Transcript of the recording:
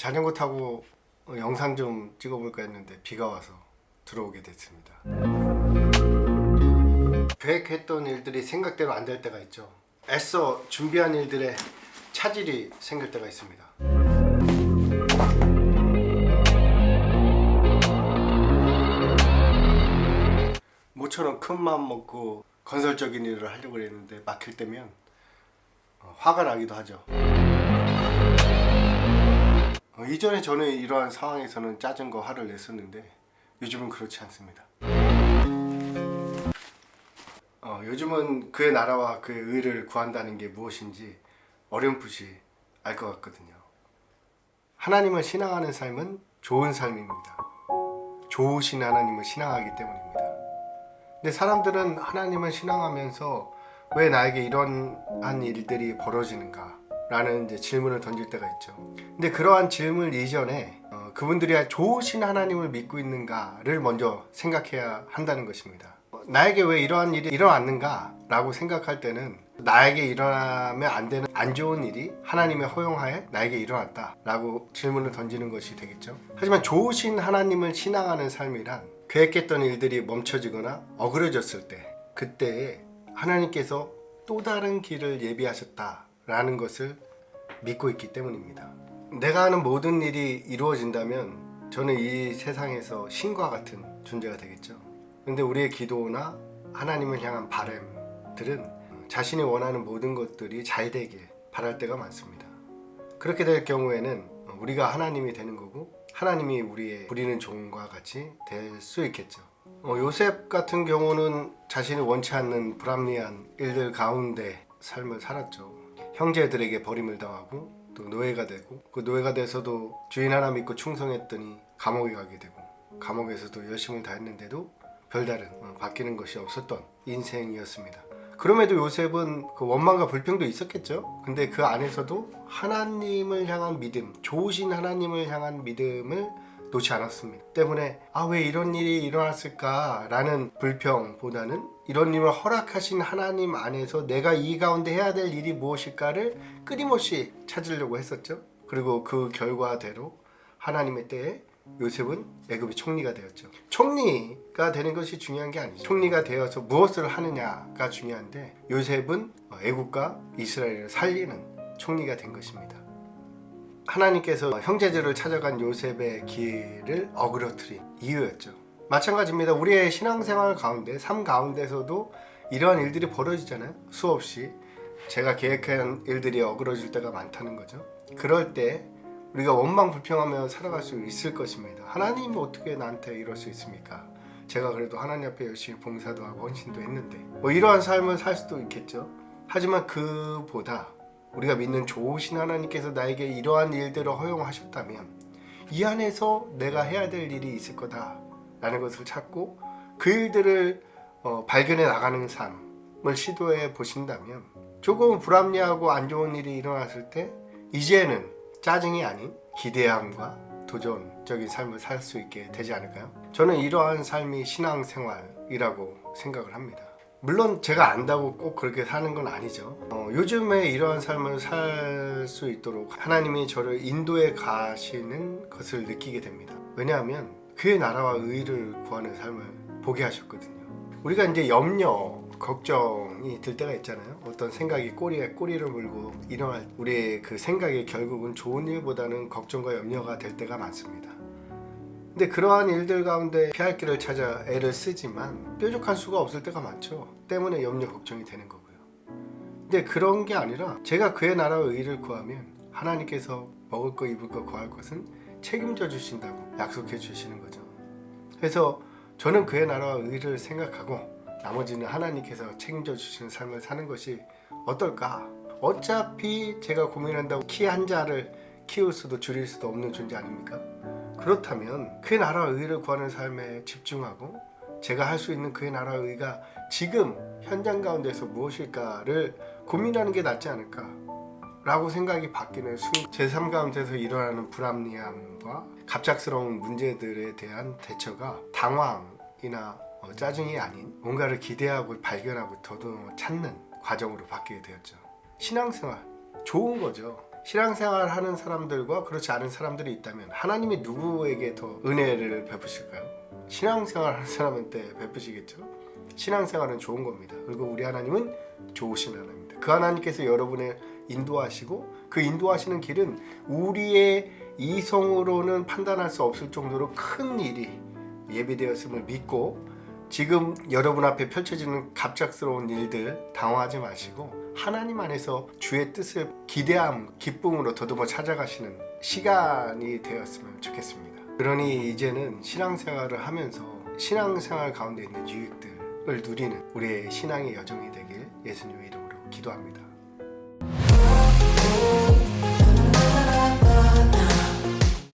자전거 타고 어, 영상 좀 찍어볼까 했는데 비가 와서 들어오게 됐습니다. 계획했던 일들이 생각대로 안 될 때가 있죠. 애써 준비한 일들에 차질이 생길 때가 있습니다. 모처럼 큰 마음 먹고 건설적인 일을 하려고 했는데 막힐 때면 어, 화가 나기도 하죠. 어, 이전에 저는 이러한 상황에서는 짜증 거 화를 냈었는데 요즘은 그렇지 않습니다. 어, 요즘은 그의 나라와 그의 의를 구한다는 게 무엇인지 어렴풋이 알 것 같거든요. 하나님을 신앙하는 삶은 좋은 삶입니다. 좋으신 하나님을 신앙하기 때문입니다. 근데 사람들은 하나님을 신앙하면서 왜 나에게 이러한 일들이 벌어지는가? 라는 이제 질문을 던질 때가 있죠. 근데 그러한 질문 이전에 어, 그분들이 좋으신 하나님을 믿고 있는가를 먼저 생각해야 한다는 것입니다. 어, 나에게 왜 이러한 일이 일어났는가? 라고 생각할 때는 나에게 일어나면 안 되는 안 좋은 일이 하나님의 허용하에 나에게 일어났다. 라고 질문을 던지는 것이 되겠죠. 하지만 좋으신 하나님을 신앙하는 삶이란 계획했던 일들이 멈춰지거나 어그러졌을 때 그때에 하나님께서 또 다른 길을 예비하셨다 라는 것을 믿고 있기 때문입니다. 내가 하는 모든 일이 이루어진다면 저는 이 세상에서 신과 같은 존재가 되겠죠. 근데 우리의 기도나 하나님을 향한 바램들은 자신이 원하는 모든 것들이 잘 되길 바랄 때가 많습니다. 그렇게 될 경우에는 우리가 하나님이 되는 거고 하나님이 우리의 부리는 종과 같이 될 수 있겠죠. 어, 요셉 같은 경우는 자신이 원치 않는 불합리한 일들 가운데 삶을 살았죠. 형제들에게 버림을 당하고 또 노예가 되고 그 노예가 돼서도 주인 하나 믿고 충성했더니 감옥에 가게 되고 감옥에서도 열심을 다했는데도 별다른 어, 바뀌는 것이 없었던 인생이었습니다. 그럼에도 요셉은 그 원망과 불평도 있었겠죠. 근데 그 안에서도 하나님을 향한 믿음, 좋으신 하나님을 향한 믿음을 놓지 않았습니다. 때문에 아 왜 이런 일이 일어났을까라는 불평보다는 이런 일을 허락하신 하나님 안에서 내가 이 가운데 해야 될 일이 무엇일까를 끊임없이 찾으려고 했었죠. 그리고 그 결과대로 하나님의 때에 요셉은 애굽의 총리가 되었죠. 총리가 되는 것이 중요한 게 아니죠. 총리가 되어서 무엇을 하느냐가 중요한데 요셉은 애굽과 이스라엘을 살리는 총리가 된 것입니다. 하나님께서 형제들을 찾아간 요셉의 길을 어그러뜨린 이유였죠. 마찬가지입니다. 우리의 신앙생활 가운데 삶 가운데서도 이러한 일들이 벌어지잖아요. 수없이 제가 계획한 일들이 어그러질 때가 많다는 거죠. 그럴 때 우리가 원망 불평하며 살아갈 수 있을 것입니다. 하나님 어떻게 나한테 이럴 수 있습니까? 제가 그래도 하나님 앞에 열심히 봉사도 하고 헌신도 했는데 뭐 이러한 삶을 살 수도 있겠죠. 하지만 그보다 우리가 믿는 좋으신 하나님께서 나에게 이러한 일들을 허용하셨다면 이 안에서 내가 해야 될 일이 있을 거다라는 것을 찾고 그 일들을 어, 발견해 나가는 삶을 시도해 보신다면 조금 불합리하고 안 좋은 일이 일어났을 때 이제는 짜증이 아닌 기대함과 도전적인 삶을 살 수 있게 되지 않을까요? 저는 이러한 삶이 신앙생활이라고 생각을 합니다. 물론 제가 안다고 꼭 그렇게 사는 건 아니죠. 어, 요즘에 이러한 삶을 살 수 있도록 하나님이 저를 인도해 가시는 것을 느끼게 됩니다. 왜냐하면 그의 나라와 의를 구하는 삶을 보게 하셨거든요. 우리가 이제 염려, 걱정이 들 때가 있잖아요. 어떤 생각이 꼬리에 꼬리를 물고 일어날 우리의 그 생각이 결국은 좋은 일보다는 걱정과 염려가 될 때가 많습니다. 근데 그러한 일들 가운데 피할 길을 찾아 애를 쓰지만 뾰족한 수가 없을 때가 많죠. 때문에 염려 걱정이 되는 거고요. 근데 그런 게 아니라 제가 그의 나라와 의를 구하면 하나님께서 먹을 거 입을 거 구할 것은 책임져 주신다고 약속해 주시는 거죠. 그래서 저는 그의 나라와 의를 생각하고 나머지는 하나님께서 책임져 주시는 삶을 사는 것이 어떨까? 어차피 제가 고민한다고 키 한 자를 키울 수도 줄일 수도 없는 존재 아닙니까? 그렇다면 그의 나라와 의를 구하는 삶에 집중하고 제가 할 수 있는 그의 나라와 의가 지금 현장 가운데서 무엇일까를 고민하는 게 낫지 않을까? 라고 생각이 바뀌는 순간 제3 가운데서 일어나는 불합리함과 갑작스러운 문제들에 대한 대처가 당황이나 어, 짜증이 아닌 뭔가를 기대하고 발견하고 더더 찾는 과정으로 바뀌게 되었죠. 신앙생활 좋은 거죠 신앙생활 하는 사람들과 그렇지 않은 사람들이 있다면 하나님이 누구에게 더 은혜를 베푸실까요? 신앙생활 하는 사람한테 베푸시겠죠? 신앙생활은 좋은 겁니다. 그리고 우리 하나님은 좋으신 하나님입니다. 그 하나님께서 여러분을 인도하시고 그 인도하시는 길은 우리의 이성으로는 판단할 수 없을 정도로 큰 일이 예비되었음을 믿고 지금 여러분 앞에 펼쳐지는 갑작스러운 일들 당황하지 마시고 하나님 안에서 주의 뜻을 기대함, 기쁨으로 더듬어 찾아가시는 시간이 되었으면 좋겠습니다. 그러니 이제는 신앙생활을 하면서 신앙생활 가운데 있는 유익들을 누리는 우리의 신앙의 여정이 되길 예수님의 이름으로 기도합니다.